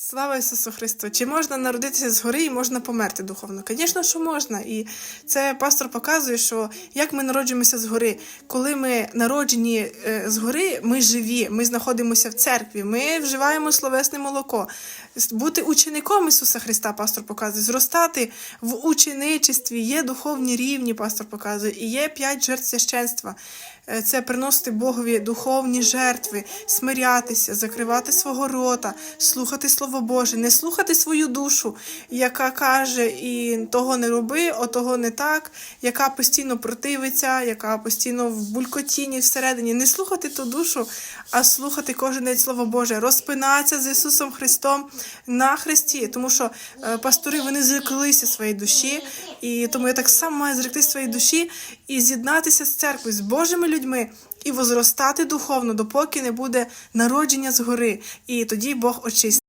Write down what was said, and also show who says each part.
Speaker 1: Слава Ісусу Христу! Чи можна народитися згори і можна померти духовно? Звісно, що можна. І це пастор показує, що як ми народжуємося згори. Коли ми народжені е, згори, ми живі, ми знаходимося в церкві, ми вживаємо словесне молоко. Бути учеником Ісуса Христа, пастор показує, зростати в ученичестві, є духовні рівні, пастор показує, і є п'ять жертв священства. Е, Це приносити Богові духовні жертви, смирятися, закривати свого рота, слухати Слово Боже, не слухати свою душу, яка каже і того не роби, отого не так, яка постійно противиться, яка постійно в булькотіні всередині. Не слухати ту душу, а слухати кожен день Слово Боже, розпинатися з Ісусом Христом на Христі, тому що е, пастори вони зреклися своєї душі, і тому я так само маю зректися своєї душі і з'єднатися з церквою, з Божими людьми. І возростати духовно, допоки не буде народження згори, і тоді Бог очистить.